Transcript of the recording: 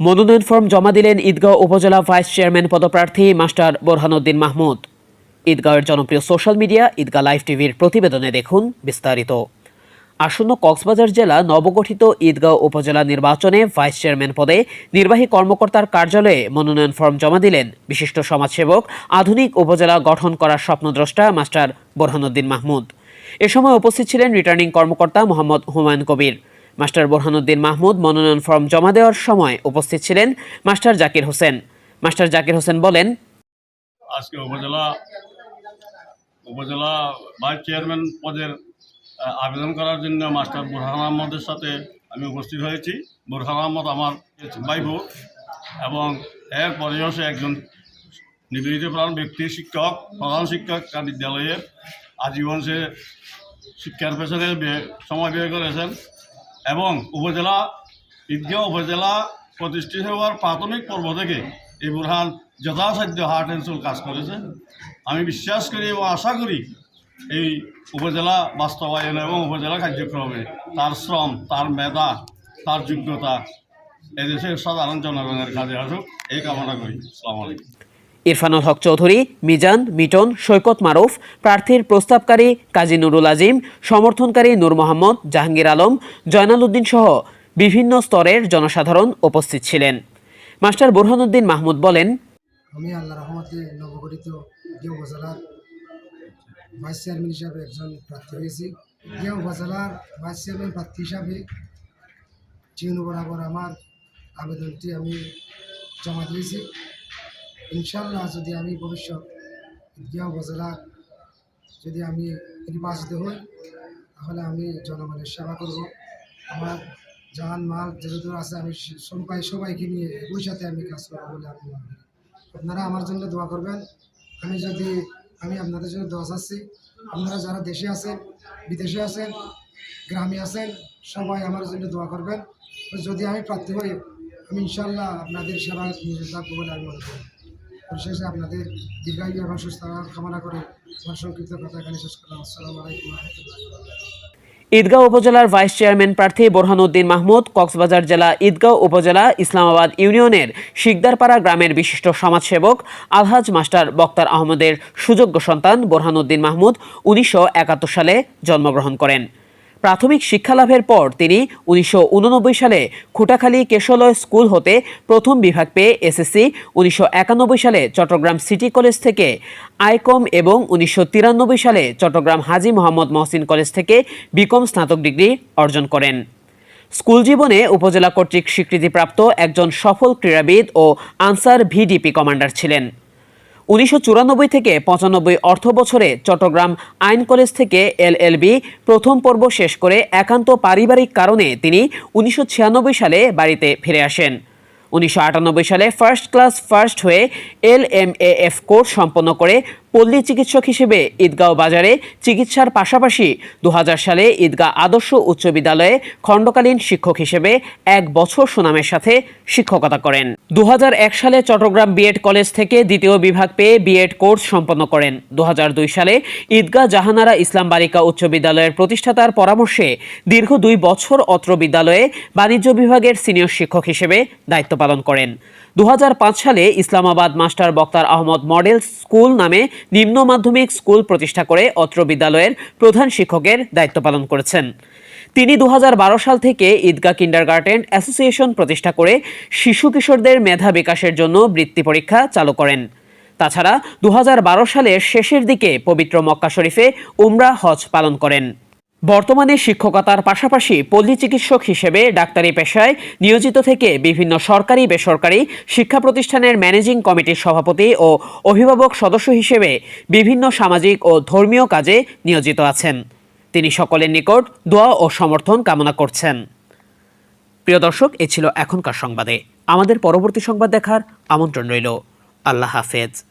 মনোনয়ন ফর্ম জমা দিলেন ঈদগাঁও উপজেলা ভাইস চেয়ারম্যান পদপ্রার্থী মাস্টার বোরহানুদ্দিন মাহমুদ। ঈদগাঁওয়ের জনপ্রিয় সোশ্যাল মিডিয়া ঈদগাঁ লাইভ টিভির প্রতিবেদনে দেখুন বিস্তারিত। আসন্ন কক্সবাজার জেলা নবগঠিত ঈদগাঁও উপজেলা নির্বাচনে ভাইস চেয়ারম্যান পদে নির্বাহী কর্মকর্তার কার্যালয়ে মনোনয়ন ফর্ম জমা দিলেন বিশিষ্ট সমাজসেবক, আধুনিক উপজেলা গঠন করার স্বপ্নদ্রষ্টা মাস্টার বোরহানুদ্দিন মাহমুদ। এ সময় উপস্থিত ছিলেন রিটার্নিং কর্মকর্তা মোহাম্মদ হুমায়ুন কবির। মাস্টার বোরহানুদ্দিন মাহমুদ মনোনয়ন ফর্ম জমা দেওয়ার সময় উপস্থিত ছিলেন মাস্টার জাকির হোসেন। মাস্টার জাকির হোসেন বলেন, আজকে উপজেলা উপজেলা ভাইস চেয়ারম্যান পদের আবেদন করার জন্য মাস্টার বুরহান আহমদের সাথে আমি উপস্থিত হয়েছি। বুরহান আহমদ আমার ভাই বোন এবং এর পরেও সে একজন নিবেদিত প্রাণ ব্যক্তি, শিক্ষক, প্রধান শিক্ষক তার বিদ্যালয়ের আজীবন সে শিক্ষার পেছনে সময় ব্যয় করেছেন। এবং উপজেলা ঈদগাঁও উপজেলা প্রতিষ্ঠিত হওয়ার প্রাথমিক পর্ব থেকে এই বুরহান যথাসাধ্য হার্ট অ্যান্ড সোল কাজ করেছে। আমি বিশ্বাস করি এবং আশা করি এই উপজেলা বাস্তবায়ন এবং উপজেলা কার্যক্রমে তার শ্রম, তার মেধা, তার যোগ্যতা এদেশের সাধারণ জনগণের কাজে আসুক। এই কামনা করি। আসসালামু আলাইকুম। ইরফানুল হক চৌধুরী, মিজান, মিটন, সৈকত মারুফ, প্রার্থীর প্রস্তাবকারী কাজী নুরুল আজিম, সমর্থনকারী নূর মোহাম্মদ, জাহাঙ্গীর আলম, জয়নাল উদ্দিন সহ বিভিন্ন স্তরের জনসাধারণ উপস্থিত ছিলেন। মাস্টার বুরহানুদ্দিন মাহমুদ বলেন, আমি আল্লাহ রহমতে নবগঠিত ভাইস চেয়ারম্যান হিসাবে একজন প্রার্থী হয়েছি। ভাইস চেয়ারম্যান প্রার্থী হিসাবে চিহ্ন বরাবর আমার আবেদনটি আমি জমা দিয়েছি। ইনশাল্লাহ যদি আমি ভবিষ্যৎ গিয়া উপজেলার যদি আমি নির্বাচিত হই, তাহলে আমি জনগণের সেবা করব। আমার জান মাল যেহেতু আছে, আমি সবাই, সবাইকে নিয়ে ওই সাথে আমি কাজ করব বলে আমি আপনারা আমার জন্য দোয়া করবেন। আমি যদি, আমি আপনাদের জন্য দোয়া চাচ্ছি। আপনারা যারা দেশে আছেন, বিদেশে আছেন, গ্রামে আছেন, সবাই আমার জন্য দোয়া করবেন। যদি আমি প্রার্থী হই, আমি ইনশাল্লাহ আপনাদের সেবা নিয়োজিত থাকব বলে আমি মনে করি। পরিশেষে আপনাদের দীর্ঘায়ু এবং সুস্থ কামনা করে সংক্ষিপ্ত কথা এখানে শেষ করলাম। আসসালামু আলাইকুম ঈদগাঁও উপজেলার ভাইস চেয়ারম্যান প্রার্থী বোরহানুদ্দিন মাহমুদ, কক্সবাজার জেলা ঈদগাঁও উপজেলা ইসলামাবাদ ইউনিয়নের শিকদারপাড়া গ্রামের বিশিষ্ট সমাজসেবক আলহাজ মাস্টার বক্তার আহমদের সুযোগ্য সন্তান বোরহানুদ্দিন মাহমুদ উনিশশো একাত্তর সালে জন্মগ্রহণ করেন। প্রাথমিক শিক্ষালাভের পর তিনি উনিশশো উননব্বই সালে খুটাখালী কেশলয় স্কুল হতে প্রথম বিভাগ পেয়ে এসএসসি, উনিশশো একানব্বই সালে চট্টগ্রাম সিটি কলেজ থেকে আইকম এবং উনিশশো তিরানব্বই সালে চট্টগ্রাম হাজি মোহাম্মদ মহসিন কলেজ থেকে বিকম স্নাতক ডিগ্রি অর্জন করেন। স্কুল জীবনে উপজেলা কর্তৃক স্বীকৃতিপ্রাপ্ত একজন সফল ক্রীড়াবিদ ও আনসার ভিডিপি কমান্ডার ছিলেন। উনিশশো চুরানব্বই থেকে পঁচানব্বই অর্থ বছরে চট্টগ্রাম আইন কলেজ থেকে এলএলবি প্রথম পর্ব শেষ করে একান্ত পারিবারিক কারণে তিনি উনিশশো ছিয়ানব্বই সালে বাড়িতে ফিরে আসেন। উনিশশো আটানব্বই সালে ফার্স্ট ক্লাস ফার্স্ট হয়ে L M A F course সম্পন্ন করে পল্লী চিকিৎসক হিসেবে ঈদগাঁও বাজারে চিকিৎসার পাশাপাশি দু হাজার সালে ঈদগাঁ আদর্শ উচ্চ বিদ্যালয়ে খণ্ডকালীন শিক্ষক হিসেবে এক বছর সুনামের সাথে শিক্ষকতা করেন। দু হাজার এক সালে চট্টগ্রাম বিএড কলেজ থেকে দ্বিতীয় বিভাগ পেয়ে বিএড কোর্স সম্পন্ন করেন। দু হাজার দুই সালে ঈদগাঁ জাহানারা ইসলাম বালিকা উচ্চ বিদ্যালয়ের প্রতিষ্ঠাতার পরামর্শে দীর্ঘ দুই বছর অত্র বিদ্যালয়ে বাণিজ্য বিভাগের সিনিয়র শিক্ষক হিসেবে দায়িত্ব পালন করেন। দু হাজার পাঁচ সালে ইসলামাবাদ মাস্টার বক্তার আহমদ মডেল স্কুল নামে নিম্ন মাধ্যমিক স্কুল প্রতিষ্ঠা করে অত্র বিদ্যালয়ের প্রধান শিক্ষকের দায়িত্ব পালন করেছেন। তিনি দু হাজার বারো সাল থেকে ঈদগা কিন্ডারগার্টেন অ্যাসোসিয়েশন প্রতিষ্ঠা করে শিশু কিশোরদের মেধা বিকাশের জন্য বৃত্তি পরীক্ষা চালু করেন। তাছাড়া দু হাজার বারো সালের শেষের দিকে পবিত্র মক্কা শরীফে উমরা হজ পালন করেন। বর্তমানে শিক্ষকতার পাশাপাশি পল্লী চিকিৎসক হিসেবে ডাক্তারি পেশায় নিয়োজিত থেকে বিভিন্ন সরকারি, বেসরকারি শিক্ষা প্রতিষ্ঠানের ম্যানেজিং কমিটির সভাপতি ও অভিভাবক সদস্য হিসেবে বিভিন্ন সামাজিক ও ধর্মীয় কাজে নিয়োজিত আছেন। তিনি সকলের নিকট দোয়া ও সমর্থন কামনা করছেন। প্রিয় দর্শক, এ ছিল এখনকার সংবাদে। আমাদের পরবর্তী সংবাদ দেখার আমন্ত্রণ রইল। আল্লাহ হাফেজ।